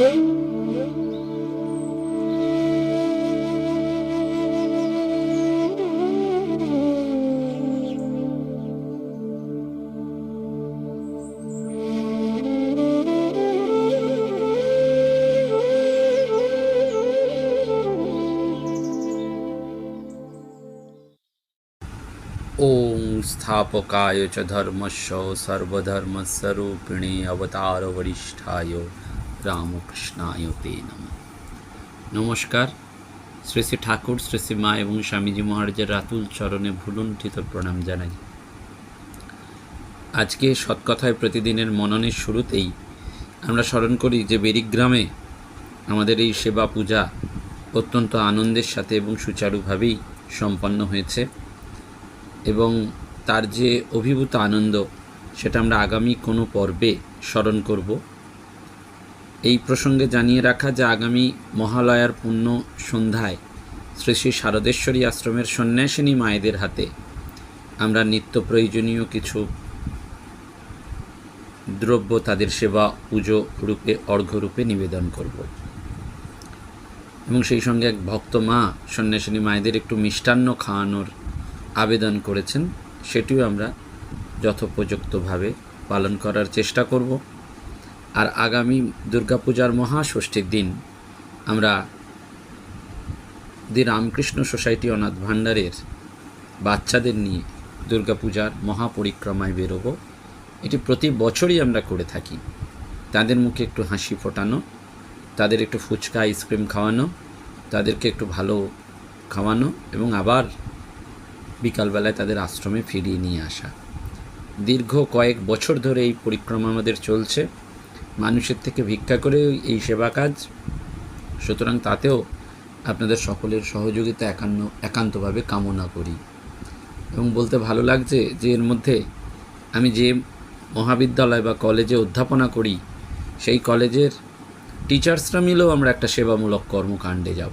ओम स्थापकाय च धर्मश सर्वधर्मस्वरूपिणी अवतार वरिष्ठाय তে নম। নমস্কার। শ্রী শ্রী ঠাকুর, শ্রী শ্রী মা এবং স্বামীজি মহারাজের রাতুল চরণে ভুলুণ্ঠিত প্রণাম জানাই। আজকে সৎকথায় প্রতিদিনের মননের শুরুতেই আমরা স্মরণ করি যে বেরিগ্রামে আমাদের এই সেবা পূজা অত্যন্ত আনন্দের সাথে এবং সুচারুভাবেই সম্পন্ন হয়েছে এবং তার যে অভিভূত আনন্দ সেটা আমরা আগামী কোনো পর্বে স্মরণ করব। এই প্রসঙ্গে জানিয়ে রাখা যে আগামী মহালয়ার পুণ্য সন্ধ্যায় শ্রী শ্রী শারদেশ্বরী আশ্রমের সন্ন্যাসিনী মায়েদের হাতে আমরা নিত্য প্রয়োজনীয় কিছু দ্রব্য তাদের সেবা, পুজো রূপে অর্ঘ্যরূপে নিবেদন করব। এবং সেই সঙ্গে এক ভক্ত মা সন্ন্যাসিনী মায়েদের একটু মিষ্টান্ন খাওয়ানোর আবেদন করেছেন। সেটিও আমরা যথোপযুক্তভাবে পালন করার চেষ্টা করব। আর আগামী দুর্গাপূজার মহাষষ্ঠীর দিন আমরা দি রামকৃষ্ণ সোসাইটি অনাথ ভাণ্ডারের বাচ্চাদের নিয়ে দুর্গাপূজার মহাপরিক্রমায় বেরোব। এটি প্রতি বছরই আমরা করে থাকি। তাদের মুখে একটু হাসি ফোটানো, তাদের একটু ফুচকা, আইসক্রিম খাওয়ানো, তাদেরকে একটু ভালো খাওয়ানো এবং আবার বিকালবেলায় তাদের আশ্রমে ফিরিয়ে নিয়ে আসা। দীর্ঘ কয়েক বছর ধরে এই পরিক্রমা আমাদের চলছে। মানুষের থেকে ভিক্ষা করে এই সেবা কাজ। সুতরাং তাতেও আপনাদের সকলের সহযোগিতা একান্ন, একান্তভাবে কামনা করি। এবং বলতে ভালো লাগছে যে এর মধ্যে আমি যে মহাবিদ্যালয় বা কলেজে অধ্যাপনা করি, সেই কলেজের টিচার্সরা মিলেও আমরা একটা সেবামূলক কর্মকাণ্ডে যাব।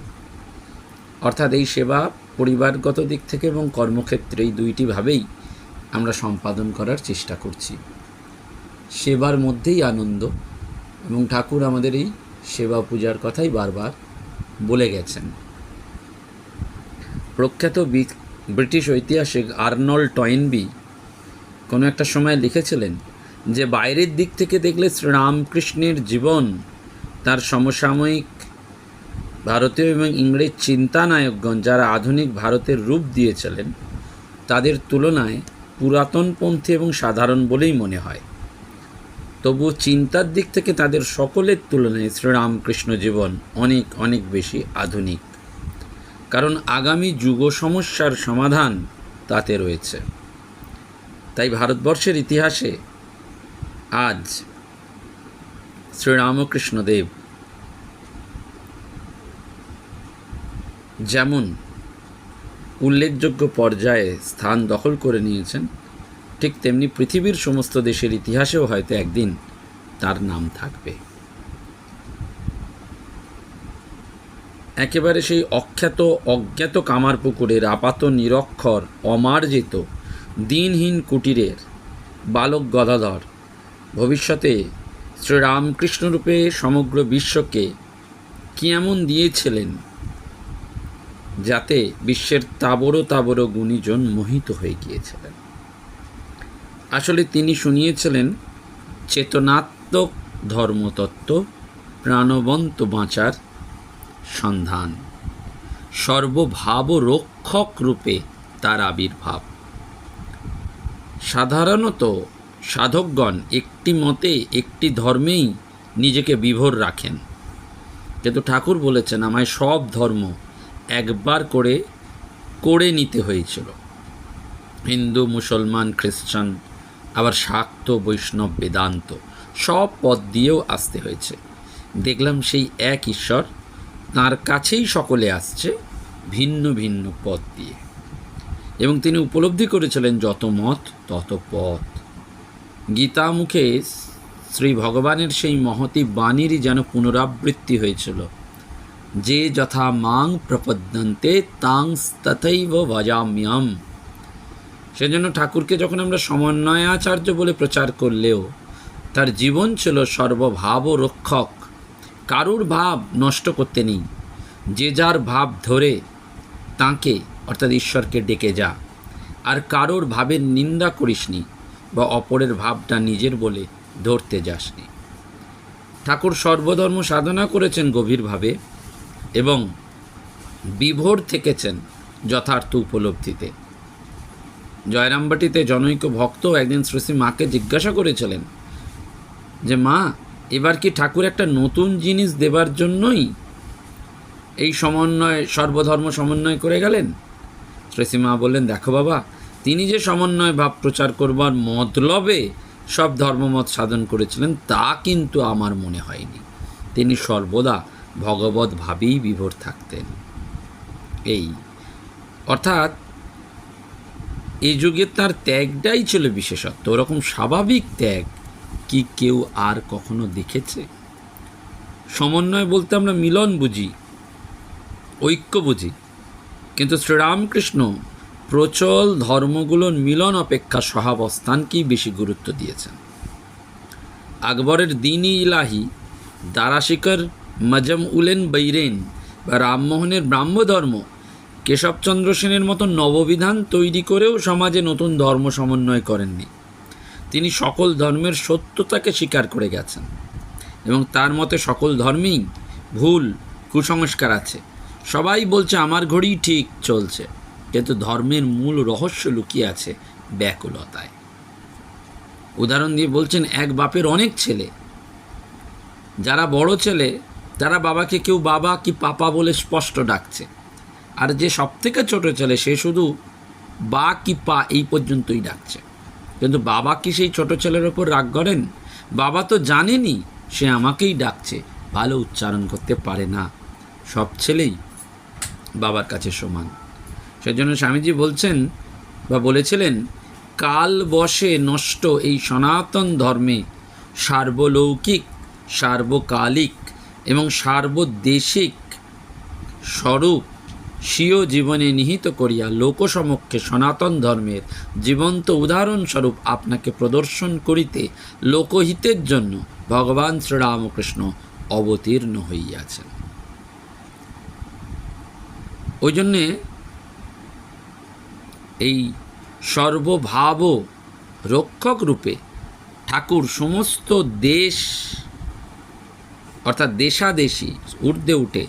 অর্থাৎ এই সেবা পরিবারগত দিক থেকে এবং কর্মক্ষেত্রে এই দুইটিভাবেই আমরা সম্পাদন করার চেষ্টা করছি। সেবার মধ্যেই আনন্দ এবং ঠাকুর আমাদের এই সেবা পূজার কথাই বারবার বলে গেছেন। প্রখ্যাত ব্রিটিশ ঐতিহাসিক আর্নল টয়েনবি কোনো একটা সময় লিখেছিলেন যে, বাইরের দিক থেকে দেখলে শ্রীরামকৃষ্ণের জীবন, তার সমসাময়িক ভারতীয় এবং ইংরেজ চিন্তানায়কগণ যারা আধুনিক ভারতের রূপ দিয়েছিলেন, তাদের তুলনায় পুরাতনপন্থী এবং সাধারণ বলেই মনে হয়। তবুও চিন্তার দিক থেকে তাদের সকলের তুলনায় শ্রীরামকৃষ্ণ জীবন অনেক অনেক বেশি আধুনিক। কারণ আগামী যুগ সমস্যার সমাধান তাতে রয়েছে। তাই ভারতবর্ষের ইতিহাসে আজ শ্রীরামকৃষ্ণদেব যেমন উল্লেখযোগ্য পর্যায়ে স্থান দখল করে নিয়েছেন ঠিক তেমনি পৃথিবীর সমস্ত দেশের ইতিহাসেও হয়তো একদিন তার নাম থাকবে। একেবারে সেই অখ্যাত, অজ্ঞাত কামারপুকুরের আপাত, নিরক্ষর, অমার্জিত, দিনহীন কুটিরের বালক গদাধর ভবিষ্যতে শ্রীরামকৃষ্ণরূপে সমগ্র বিশ্বকে কি এমন দিয়েছিলেন যাতে বিশ্বের তাবড়ো তাবড়ো গুণীজন মোহিত হয়ে গিয়েছিলেন? আসলে তিনি শুনিয়েছিলেন, চেতনাত্মক ধর্মতত্ত্ব, প্রাণবন্ত বাঁচার সন্ধান। সর্বভাব রক্ষক রূপে তার আবির্ভাব। সাধারণত সাধকগণ একটি মতে একটি ধর্মেই নিজেকে বিভোর রাখেন। কিন্তু ঠাকুর বলেছেন, আমায় সব ধর্ম একবার করে করে নিতে হয়েছিল। হিন্দু, মুসলমান, খ্রিস্টান আবার শাক্ত বৈষ্ণব বেদান্ত সব পদ দিয়েও আসতে হয়েছে। দেখলাম সেই এক ঈশ্বর তার কাছেই সকলে আসছে ভিন্ন ভিন্ন পথ দিয়ে। এবং তিনি উপলব্ধি করেছিলেন যত মত, তত পথ। গীতা মুখে শ্রী ভগবানের সেই মহতি বাণীরই যেন পুনরাবৃত্তি হয়েছিল। যে যথা মাং প্রপদ্যন্তে, তাং তথৈব ভজাম্যম সেজন্য ঠাকুরকে যখন আমরা সমন্বয়াচার্য বলে প্রচার করলেও তার জীবন ছিল সর্বভাব রক্ষক। কারুর ভাব নষ্ট করতে নেই। যে যার ভাব ধরে তাকে, অর্থাৎ ঈশ্বরকে ডেকে যা। আর কারোর ভাবের নিন্দা করিসনি বা অপরের ভাবটা নিজের বলে ধরতে যাসনি ঠাকুর সর্বধর্ম সাধনা করেছেন গভীরভাবে এবং বিভোর থেকেছেন যথার্থ উপলব্ধিতে। জয়রামবাটিতে জনৈক ভক্ত একদিন শ্রী মাকে জিজ্ঞাসা করেছিলেন যে, মা, এবার কি ঠাকুর একটা নতুন জিনিস দেবার জন্যই এই সমন্বয়, সর্বধর্ম সমন্বয় করে গেলেন? শ্রী মা বললেন, দেখো বাবা, তিনি যে সমন্বয় ভাব প্রচার করবার মতলবে সব ধর্মমত সাধন করেছিলেন, তা কিন্তু আমার মনে হয়নি। তিনি সর্বদা ভগবত ভাবেই বিভোর থাকতেন। এই। অর্থাৎ এই যুগে তার ত্যাগটাই ছিল বিশেষত্ব। ওরকম স্বাভাবিক ত্যাগ কি কেউ আর কখনো দেখেছে? সমন্বয় বলতে আমরা মিলন বুঝি, ঐক্য বুঝি। কিন্তু শ্রীরামকৃষ্ণ প্রচল ধর্মগুলোর মিলন অপেক্ষা সহাবস্থানকেই বেশি গুরুত্ব দিয়েছেন। আকবরের দিনই ইলাহি দারাশিকর মজম উলেন বৈরেন বা রামমোহনের ব্রাহ্মধর্ম কেশবচন্দ্র সেনের মতো নববিধান তৈরি করেও সমাজে নতুন ধর্ম সমন্বয় করেননি। তিনি সকল ধর্মের সত্যতাকে স্বীকার করে গেছেন এবং তার মতে সকল ধর্মেই ভুল, কুসংস্কার আছে। সবাই বলছে, আমার ঘড়িই ঠিক চলছে। কিন্তু ধর্মের মূল রহস্য লুকিয়ে আছে ব্যাকুলতায়। উদাহরণ দিয়ে বলছেন, এক বাপের অনেক ছেলে। যারা বড় ছেলে, তারা বাবাকে কেউ বাবা কি পাপা বলে স্পষ্ট ডাকছে? আর যে সব থেকে ছোটো ছেলে, সে শুধু বা কি পা এই পর্যন্তই ডাকছে। কিন্তু বাবা কি সেই ছোট ছেলের ওপর রাগ করেন? বাবা তো জানেনি সে আমাকেই ডাকছে। ভালো উচ্চারণ করতে পারে না। সব ছেলেই বাবার কাছে সমান। সেজন্য স্বামীজি বলছেন বা বলেছিলেন, কাল বসে নষ্ট এই সনাতন ধর্মে সার্বলৌকিক, সার্বকালিক এবং সার্বদেশিক স্বরূপ স্বীয় জীবনে নিহিত করিয়া লোকসমক্ষে সনাতন ধর্মের জীবন্ত উদাহরণস্বরূপ আপনাকে প্রদর্শন করিতে লোকহিতের জন্য ভগবান শ্রীরামকৃষ্ণ অবতীর্ণ হইয়াছেন। ওই জন্যে এই সর্বভাব রক্ষক রূপে ঠাকুর সমস্ত দেশ, অর্থাৎ দেশাদেশি, ঊর্ধ্বে উঠে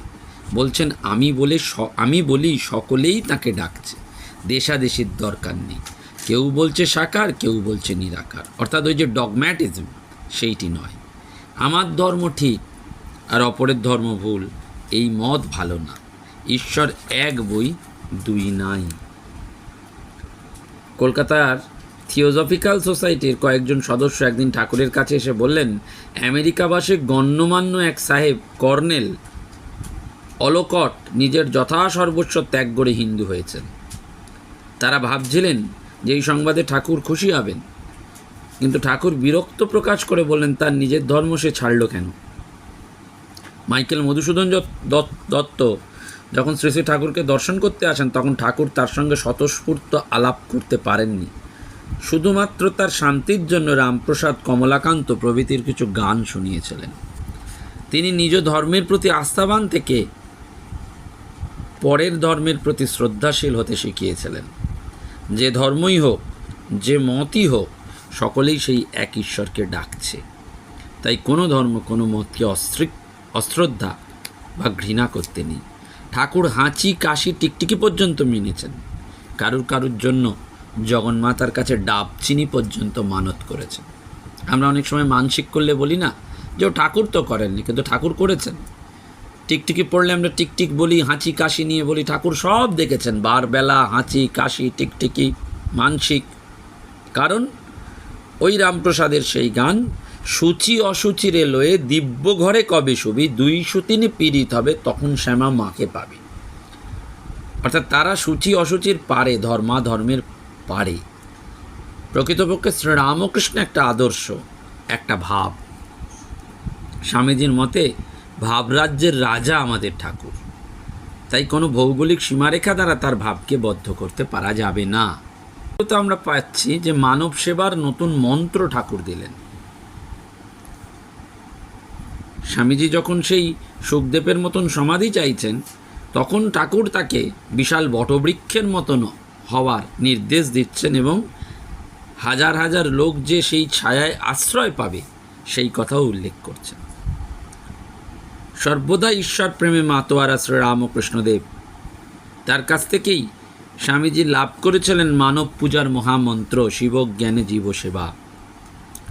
বলছেন, আমি বলে আমি বলি সকলেই তাকে ডাকছে। দেশাদেশির দরকার নেই। কেউ বলছে সাকার, কেউ বলছে নিরাকার। অর্থাৎ ওই যে ডগম্যাটিজম, সেইটি নয়। আমার ধর্ম ঠিক আর অপরের ধর্ম ভুল। এই মত ভালো না। ঈশ্বর এক বই, দুই নাই। কলকাতার থিওজফিক্যাল সোসাইটির কয়েকজন সদস্য একদিন ঠাকুরের কাছে এসে বললেন, আমেরিকাবাসী গণ্যমান্য এক সাহেব, কর্নেল অলকট নিজের যথাসর্বস্ব ত্যাগ করে হিন্দু হয়েছেন। তারা ভাবছিলেন যে এই সংবাদে ঠাকুর খুশি হবেন। কিন্তু ঠাকুর বিরক্ত প্রকাশ করে বললেন, তার নিজের ধর্ম সে ছাড়ল কেন? মাইকেল মধুসূদন দত্ত যখন শ্রী শ্রী ঠাকুরকে দর্শন করতে আসেন, তখন ঠাকুর তার সঙ্গে স্বতঃস্ফূর্ত আলাপ করতে পারেননি। শুধুমাত্র তার শান্তির জন্য রামপ্রসাদ কমলাকান্ত প্রভৃতির কিছু গান শুনিয়েছিলেন। তিনি নিজ ধর্মের প্রতি আস্থাবান থেকে পরের ধর্মের প্রতি শ্রদ্ধাশীল হতে শিখিয়েছিলেন। যে ধর্মই হোক, যে মতই হোক, সকলেই সেই এক ঈশ্বরকে ডাকছে। তাই কোনো ধর্ম কোনো মতকে অস্ত্রি অশ্রদ্ধা বা ঘৃণা করতে নেই। ঠাকুর হাঁচি, কাশি, টিকটিকি পর্যন্ত মেনেছেন। কারুর কারুর জন্য জগন্মাতার কাছে ডাব চিনি পর্যন্ত মানত করেছেন। আমরা অনেক সময় মানসিক করলে বলি না যে ঠাকুর তো করেননি, কিন্তু ঠাকুর করেছেন। টিকটিকি পড়লে আমরা টিকটিক বলি, হাঁচি কাশি নিয়ে বলি। ঠাকুর সব দেখেছেন, বারবেলা, হাঁচি কাশি, টিকটিকি, মানসিক। কারণ ওই রামপ্রসাদের সেই গান, সূচি অসুচিরে লয়ে দিব্য ঘরে কবে শুবি, দুই সুতিনে পীড়িত হবে, তখন শ্যামা মাকে পাবে। অর্থাৎ তারা সূচি অসুচির পারে, ধর্মা ধর্মের পারে। প্রকৃতপক্ষে শ্রীরামকৃষ্ণ একটা আদর্শ, একটা ভাব। স্বামীজির মতে ভাবরাজ্যের রাজা আমাদের ঠাকুর। তাই কোনো ভৌগোলিক সীমারেখা দ্বারা তার ভাবকে বদ্ধ করতে পারা যাবে না। তো আমরা পাচ্ছি যে মানব সেবার নতুন মন্ত্র ঠাকুর দিলেন। স্বামীজি যখন সেই সুখদেবের মতন সমাধি চাইছেন, তখন ঠাকুর তাকে বিশাল বটবৃক্ষের মতন হওয়ার নির্দেশ দিচ্ছেন এবং হাজার হাজার লোক যে সেই ছায়ায় আশ্রয় পাবে, সেই কথাও উল্লেখ করছেন। সর্বদা ঈশ্বর প্রেমে মাতোয়ারা শ্রী রামকৃষ্ণদেব। তার কাছ থেকেই স্বামীজি লাভ করেছিলেন মানব পূজার মহামন্ত্র, শিবজ্ঞানে জীব সেবা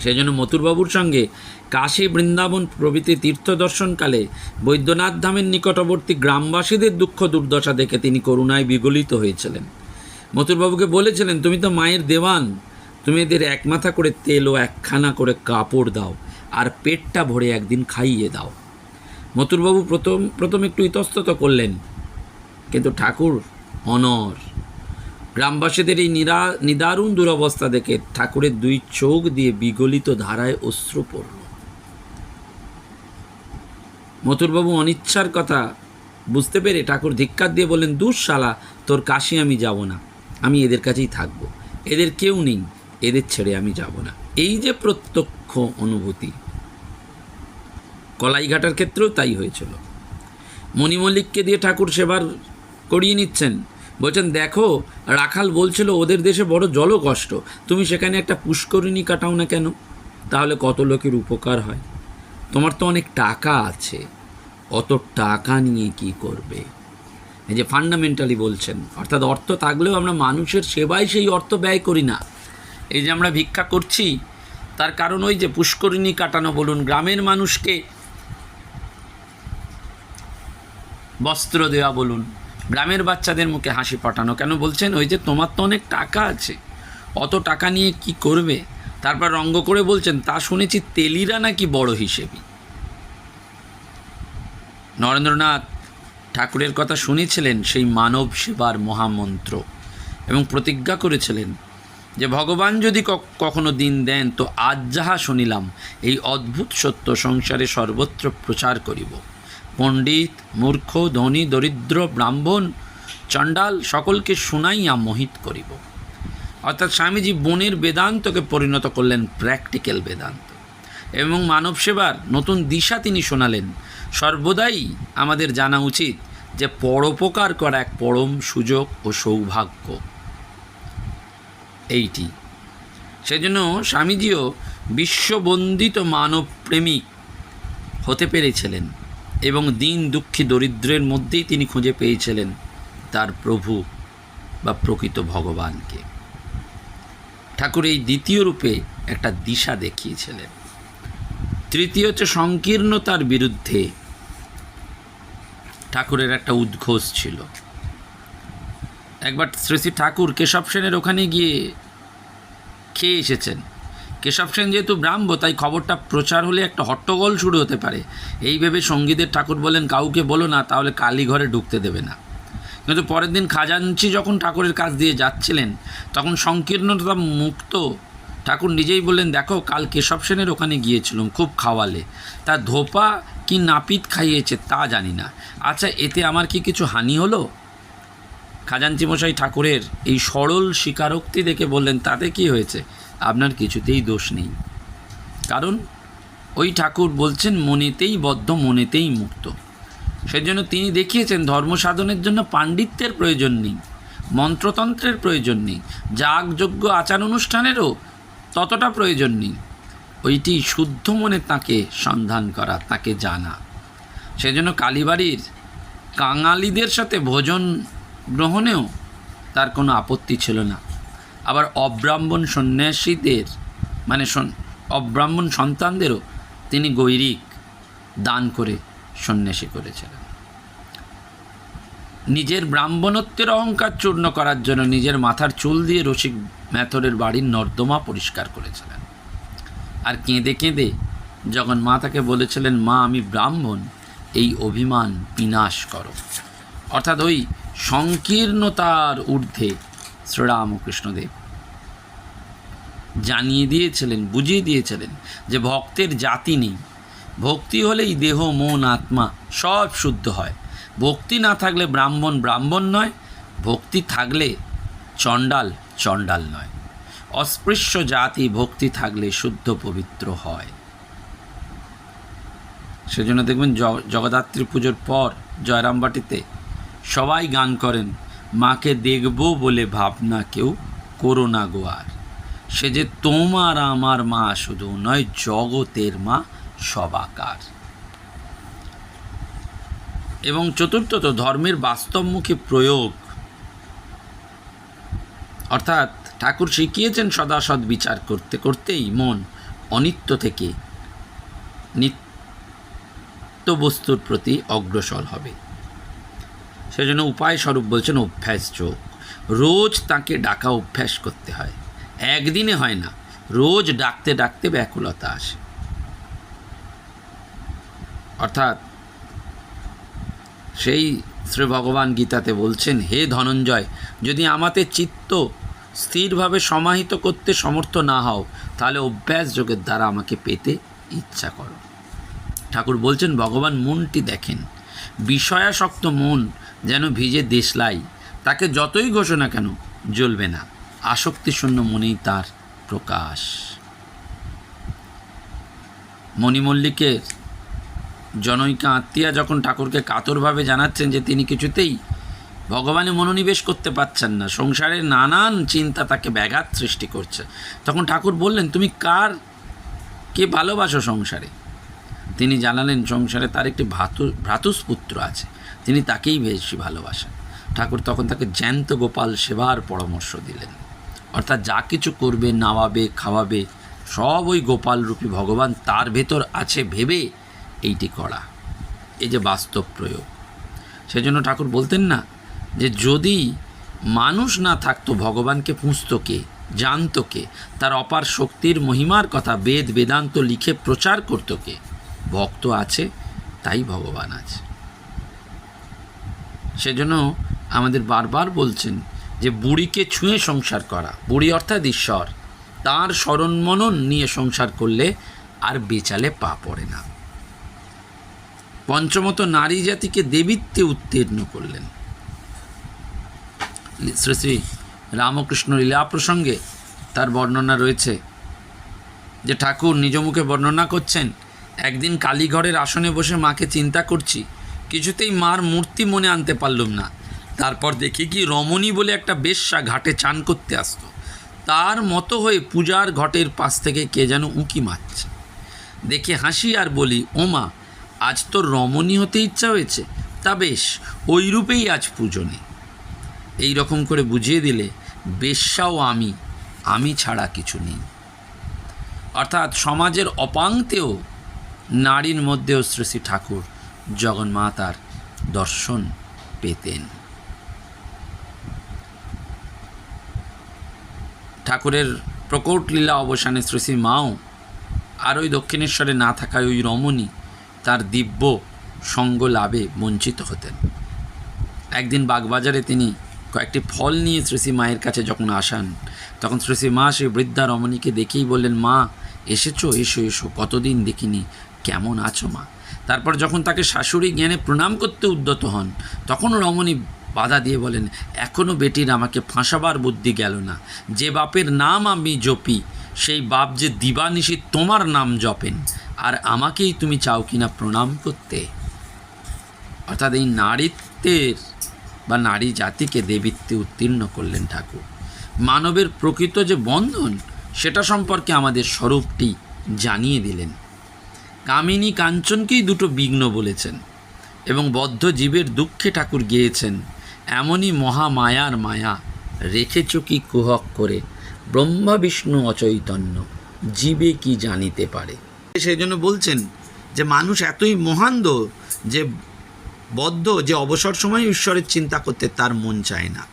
সেই জন্য মথুরবাবুর সঙ্গে কাশী বৃন্দাবন প্রভৃতি তীর্থ দর্শনকালে বৈদ্যনাথ ধামের নিকটবর্তী গ্রামবাসীদের দুঃখ দুর্দশা দেখে তিনি করুণায় বিগলিত হয়েছিলেন। মথুরবাবুকে বলেছিলেন, তুমি তো মায়ের দেওয়ান। তুমি এদের এক মাথা করে তেল ও একখানা করে কাপড় দাও আর পেটটা ভরে একদিন খাইয়ে দাও। মথুরবাবু প্রথম প্রথম একটু ইতস্তত করলেন, কিন্তু ঠাকুর অনর। গ্রামবাসীদের এই নিরা, নিদারুণ দুরবস্থা দেখে ঠাকুরের দুই চোখ দিয়ে বিগলিত ধারায় অশ্রু পড়ল। মথুরবাবু অনিচ্ছার কথা বুঝতে পেরে ঠাকুর ধিক্কার দিয়ে বললেন দুঃশালা তোর কাশি আমি যাব না, আমি এদের কাছেই থাকব। এদের কেউ নেই, এদের ছেড়ে আমি যাব না। এই যে প্রত্যক্ষ অনুভূতি কলাইঘাটার ক্ষেত্রেও তাই হয়েছিল। মণিমল্লিককে দিয়ে ঠাকুর সেবার করিয়ে নিচ্ছেন। বলছেন, দেখো, রাখাল বলছিল ওদের দেশে বড় জল কষ্ট তুমি সেখানে একটা পুষ্করিণী কাটাও না কেন? তাহলে কত লোকের উপকার হয়? তোমার তো অনেক টাকা আছে। অত টাকা নিয়ে কি করবে? এই যে ফান্ডামেন্টালি বলছেন, অর্থাৎ অর্থ থাকলেও আমরা মানুষের সেবায় সেই অর্থ ব্যয় করি না। এই যে আমরা ভিক্ষা করছি, তার কারণ ওই যে পুষ্করিণী কাটানো, বলুন, গ্রামের মানুষকে বস্ত্র দেওয়া বলুন। গ্রামের বাচ্চাদের মুখে হাসি পাঠানো। কেন বলছেন? ওই যে তোমার তো অনেক টাকা আছে। অত টাকা নিয়ে কি করবে? তারপর রঙ্গ করে বলছেন, তা শুনেছি তেলিরা নাকি বড় হিসেবে। নরেন্দ্রনাথ ঠাকুরের কথা শুনেছিলেন সেই মানব সেবার মহামন্ত্র এবং প্রতিজ্ঞা করেছিলেন যে, ভগবান যদি কখনো দিন দেন, তো আজ যাহা শুনিলাম, এই অদ্ভুত সত্য সংসারে সর্বত্র প্রচার করিব। পণ্ডিত, মূর্খ, ধনী, দরিদ্র, ব্রাহ্মণ, চণ্ডাল সকলকে শুনাইয়া মোহিত করিব। অর্থাৎ স্বামীজি বনের বেদান্তকে পরিণত করলেন প্র্যাকটিক্যাল বেদান্ত। এবং মানব সেবার নতুন দিশা তিনি শোনালেন। সর্বদাই আমাদের জানা উচিত যে পরোপকার করা এক পরম সুযোগ ও সৌভাগ্য। এইটি। সেজন্য স্বামীজিও বিশ্ববন্দিত মানব প্রেমিক হতে পেরেছিলেন। এবং দিন দুঃখী দরিদ্রের মধ্যেই তিনি খুঁজে পেয়েছিলেন তার প্রভু বা প্রকৃত ভগবানকে। ঠাকুর এই দ্বিতীয় রূপে একটা দিশা দেখিয়েছিলেন। তৃতীয় হচ্ছে সংকীর্ণতার বিরুদ্ধে ঠাকুরের একটা উদ্ঘোষ ছিল। একবার শ্রী শ্রী ঠাকুর কেশব সেনের ওখানে গিয়ে খেয়ে এসেছেন। কেশব সেন যেহেতু ব্রাহ্ম, তাই খবরটা প্রচার হলে একটা হট্টগোল শুরু হতে পারে। এই ভেবে সঙ্গীদের ঠাকুর বলেন, কাউকে বলো না, তাহলে কালী ঘরে ঢুকতে দেবে না। কিন্তু পরের দিন খাজাঞ্চি যখন ঠাকুরের কাছ দিয়ে যাচ্ছিলেন, তখন সংকীর্ণতা মুক্ত ঠাকুর নিজেই বললেন, দেখো, কাল কেশব সেনের ওখানে গিয়েছিলাম খুব খাওয়ালে। তা ধোপা কি নাপিত খাইয়েছে তা জানি না। আচ্ছা এতে আমার কি কিছু হানি হলো? খাজাঞ্চি মশাই ঠাকুরের এই সরল স্বীকারোক্তি দেখে বললেন, তাতে কি হয়েছে? আপনার কিছুতেই দোষ নেই। কারণ ওই ঠাকুর বলছেন, মনেতেই বদ্ধ, মনেতেই মুক্ত। সেজন্য তিনি দেখিয়েছেন, ধর্ম সাধনের জন্য পাণ্ডিত্যের প্রয়োজন নেই, মন্ত্রতন্ত্রের প্রয়োজন নেই, যাগযজ্ঞ আচার অনুষ্ঠানেরও ততটা প্রয়োজন নেই। ওইটি শুদ্ধ মনে তাকে সন্ধান করা, তাকে জানা। সেজন্য কালীবাড়ির কাঙালিদের সাথে ভোজন গ্রহণেও তার কোনো আপত্তি ছিল না। আবার অব্রাহ্মণ সন্ন্যাসীদের মানে অব্রাহ্মণ সন্তানদেরও তিনি গৈরিক দান করে সন্ন্যাসী করেছিলেন। নিজের ব্রাহ্মণত্বের অহংকার চূর্ণ করার জন্য নিজের মাথার চুল দিয়ে রসিক ম্যাথরের বাড়ির নর্দমা পরিষ্কার করেছিলেন। আর কেঁদে কেঁদে যখন মা তাকে বলেছিলেন, মা, আমি ব্রাহ্মণ, এই অভিমান বিনাশ করো। অর্থাৎ ওই সংকীর্ণতার ঊর্ধ্বে শ্রীরামকৃষ্ণদেব। জানিয়ে দিয়েছিলেন, বুঝিয়ে দিয়েছিলেন যে ভক্তের জাতি নেই। ভক্তি হলেই দেহ, মন, আত্মা সব শুদ্ধ হয়। ভক্তি না থাকলে ব্রাহ্মণ ব্রাহ্মণ নয়, ভক্তি থাকলে চণ্ডাল চণ্ডাল নয়। অস্পৃশ্য জাতি ভক্তি থাকলে শুদ্ধ পবিত্র হয়। সেজন্য দেখবেন জ- জগদ্ধাত্রী পুজোর পর জয়রামবাটিতে সবাই গান করেন। মাকে দেখব বলে ভাবনা কেউ করো না গো সে যে তোমার আমার মা শুধু নয়, জগতের মা সবাকার এবং চতুর্থত, ধর্মের বাস্তবমুখী প্রয়োগ। অর্থাৎ ঠাকুর শিখিয়েছেন সদা সৎ বিচার করতে করতেই মন অনিত্য থেকে নিত্য বস্তুর প্রতি অগ্রসর হবে। সেজন্য উপায় স্বরূপ বলছেন, অভ্যাস যোগ। রোজ তাকে ডাকা অভ্যাস করতে হয়। একদিনে হয় না, রোজ ডাকতে ডাকতে ব্যাকুলতা আসে। অর্থাৎ সেই শ্রী ভগবান গীতাতে বলছেন, হে ধনঞ্জয়, যদি আমাতে চিত্ত স্থিরভাবে সমাহিত করতে সমর্থ না হও, তাহলে অভ্যাস যোগের দ্বারা আমাকে পেতে ইচ্ছা করো। ঠাকুর বলছেন, ভগবান মনটি দেখেন। বিষয়াসক্ত মন যেন ভিজে দেশলাই। তাকে যতই ঘোষণা কেন, জ্বলবে না। আসক্তিশূন্য মনেই তার প্রকাশ। মণিমল্লিকের জনৈকা আত্মীয়া যখন ঠাকুরকে কাতরভাবে জানাচ্ছেন যে তিনি কিছুতেই ভগবানে মনোনিবেশ করতে পারছেন না, সংসারের নানান চিন্তা তাকে ব্যাঘাত সৃষ্টি করছে। তখন ঠাকুর বললেন, তুমি কার? কে ভালোবাসো সংসারে? তিনি জানালেন, সংসারে তার একটি ভ্রাতু, ভ্রাতুষ্পুত্র আছে। তিনি তাকেই বেশি ভালোবাসেন। ঠাকুর তখন তাকে জ্যান্ত গোপাল সেবার পরামর্শ দিলেন। অর্থাৎ যা কিছু করবে নাওয়াবে খাওয়াবে, সব ওই গোপালরূপী ভগবান তার ভেতর আছে ভেবে এইটি করা। এই যে বাস্তব প্রয়োগ। সেজন্য ঠাকুর বলতেন না যে যদি মানুষ না থাকতো ভগবানকে পুঁছতো কে, জানতো কে, তার অপার শক্তির মহিমার কথা বেদ, বেদান্ত লিখে প্রচার করতো কে, ভক্ত আছে, তাই ভগবান আছে। সেজন্য আমাদের বারবার বলছেন যে বুড়িকে ছুঁয়ে সংসার করা। বুড়ি অর্থাৎ ঈশ্বর। তার স্মরণ মনন নিয়ে সংসার করলে আর বেচালে পা পড়ে না। পঞ্চমত নারী জাতিকে দেবীত্বে উত্তীর্ণ করলেন। শ্রী শ্রী রামকৃষ্ণ লীলা প্রসঙ্গে তার বর্ণনা রয়েছে যে ঠাকুর নিজ মুখে বর্ণনা করছেন, একদিন কালীঘরের আসনে বসে মাকে চিন্তা করছি কিছুতেই মার মূর্তি মনে আনতে পারলুম না। তারপর দেখি কি রমণী বলে একটা বেশ্যা ঘাটে চান করতে আসতো। তার মতো হয়ে পূজার ঘটের পাশ থেকে কে যেন উঁকি মারছে। দেখে হাসি আর বলি ওমা আজ তোর রমণী হতে ইচ্ছা হয়েছে? তা বেশ ওই রূপেই আজ পূজনে এই রকম করে বুঝিয়ে দিলে বেশ্যাও আমি আমি ছাড়া কিছু নেই। অর্থাৎ সমাজের অপাংতেও নারীর মধ্যেও শ্রী ঠাকুর জগন্মাতার দর্শন পেতেন। ঠাকুরের প্রকট লীলা অবসানে শ্রী শ্রী মাও আর ওই দক্ষিণেশ্বরে না থাকায় ওই রমণী তার দিব্য সঙ্গ লাভে বঞ্চিত হতেন। একদিন বাগবাজারে তিনি কয়েকটি ফল নিয়ে শ্রীশ্রী মায়ের কাছে যখন আসান, তখন শ্রীশ্রী মা সেই বৃদ্ধা রমণীকে দেখেই বললেন, মা, এসেছ? এসো এসো, কতদিন দেখিনি, কেমন আছো মা? তারপর যখন তাকে শাশুড়ি জ্ঞানে প্রণাম করতে উদ্যত হন তখন রমণী বাধা দিয়ে বলেন এখনও বেটির আমাকে ফাঁসাবার বুদ্ধি গেল না। যে বাপের নাম আমি জপি, সেই বাপ যে দিবানিশি তোমার নাম জপেন, আর আমাকেই তুমি চাও কিনা প্রণাম করতে। অর্থাৎ এই নারীত্বের বা নারী জাতিকে দেবীত্বে উত্তীর্ণ করলেন ঠাকুর। মানবের প্রকৃত যে বন্ধন, সেটা সম্পর্কে আমাদের স্বরূপটি জানিয়ে দিলেন। কামিনী কাঞ্চনকেই দুটো বিঘ্ন বলেছেন এবং বদ্ধ জীবের দুঃখে ঠাকুর গিয়েছেন। এমনই মহামায়ার মায়া। রেখেছ কি কুহক করে। ব্রহ্মা, বিষ্ণু, অচৈতন্য। জীবে কি জানিতে পারে? সেই জন্য বলছেন যে মানুষ এতই মহান্দ যে বদ্ধ যে অবসর সময় ঈশ্বরের চিন্তা করতে তার মন চায় না।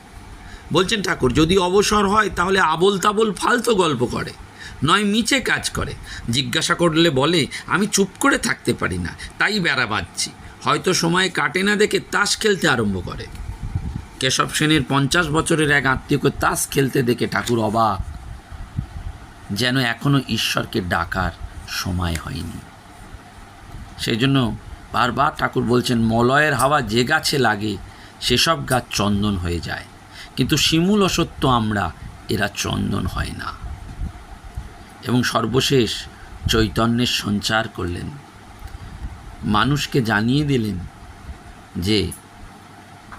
বলছেন ঠাকুর, যদি অবসর হয় তাহলে আবল তাবল ফালতু গল্প করে। নয় মিচে কাজ করে। জিজ্ঞাসা করলে বলে, আমি চুপ করে থাকতে পারি না, তাই বেড়া বাঁধছি। হয়তো সময় কাটে না দেখে তাস খেলতে আরম্ভ করে। কেশব সেনের পঞ্চাশ বছরের এক আত্মীয়কে তাস খেলতে দেখে ঠাকুর অবাক, যেন এখনও ঈশ্বরকে ডাকার সময় হয়নি। সেই জন্য বারবার ঠাকুর বলছেন, মলয়ের হাওয়া যে গাছে লাগে, সেসব গাছ চন্দন হয়ে যায়। কিন্তু শিমুল অসত্য আমরা, এরা চন্দন হয় না। এবং সর্বশেষ চৈতন্যের সঞ্চার করলেন। মানুষকে জানিয়ে দিলেন যে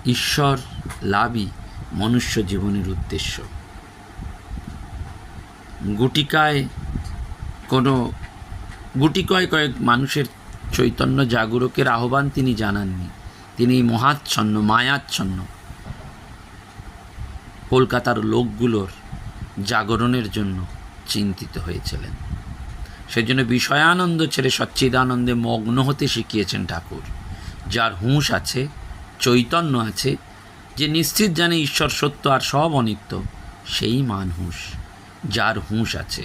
ঈশ্বর লাভই মনুষ্য জীবনের উদ্দেশ্য। গুটিকায় কোনো, গুটিকয় কয়েক মানুষের চৈতন্য জাগরকের আহ্বান তিনি জানাননি। তিনি মহাচ্ছন্ন, মায়াচ্ছন্ন কলকাতার লোকগুলোর জাগরণের জন্য চিন্তিত হয়েছিলেন। সেজন্য বিষয়ানন্দ ছেড়ে সচ্চিদানন্দে মগ্ন হতে শিখিয়েছেন ঠাকুর, যার হুঁশ আছে, চৈতন্য আছে, যে নিশ্চিত জানে ঈশ্বর সত্য আর সব অনিত্য, সেই মান হুঁশ, যার হুঁশ আছে।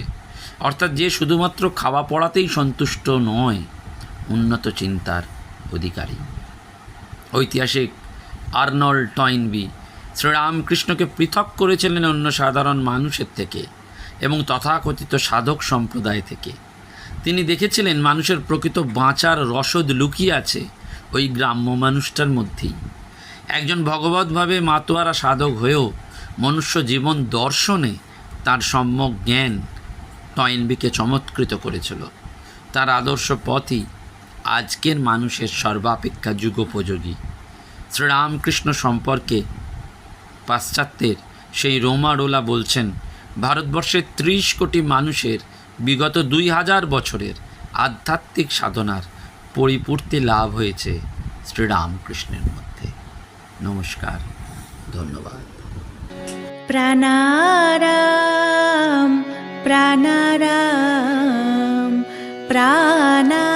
অর্থাৎ যে শুধুমাত্র খাওয়া পড়াতেই সন্তুষ্ট নয়, উন্নত চিন্তার অধিকারী। ঐতিহাসিক আর্নল্ড টয়েনবি শ্রীরামকৃষ্ণকে পৃথক করেছিলেন অন্য সাধারণ মানুষের থেকে। এবং তথাকথিত সাধক সম্প্রদায় থেকে। তিনি দেখেছিলেন মানুষের প্রকৃত বাঁচার রসদ লুকিয়ে আছে ওই গ্রাম্য মানুষটার মধ্যেই। একজন ভগবতভাবে মাতোয়ারা সাধক হয়েও মনুষ্য জীবন দর্শনে তার সম্যক জ্ঞান টয়েনবিকে চমৎকৃত করেছিল। তার আদর্শ পথই আজকের মানুষের সর্বাপেক্ষা যুগোপযোগী। শ্রীরামকৃষ্ণ সম্পর্কে পাশ্চাত্যের সেই রোমারোলা বলছেন ভারতবর্ষের ত্রিশ কোটি মানুষের বিগত দুই হাজার বছরের আধ্যাত্মিক সাধনার পরিপূর্তি লাভ হয়েছে শ্রীরামকৃষ্ণের মধ্যে। নমস্কার, ধন্যবাদ। প্রাণারাম প্রাণারাম প্রাণারাম।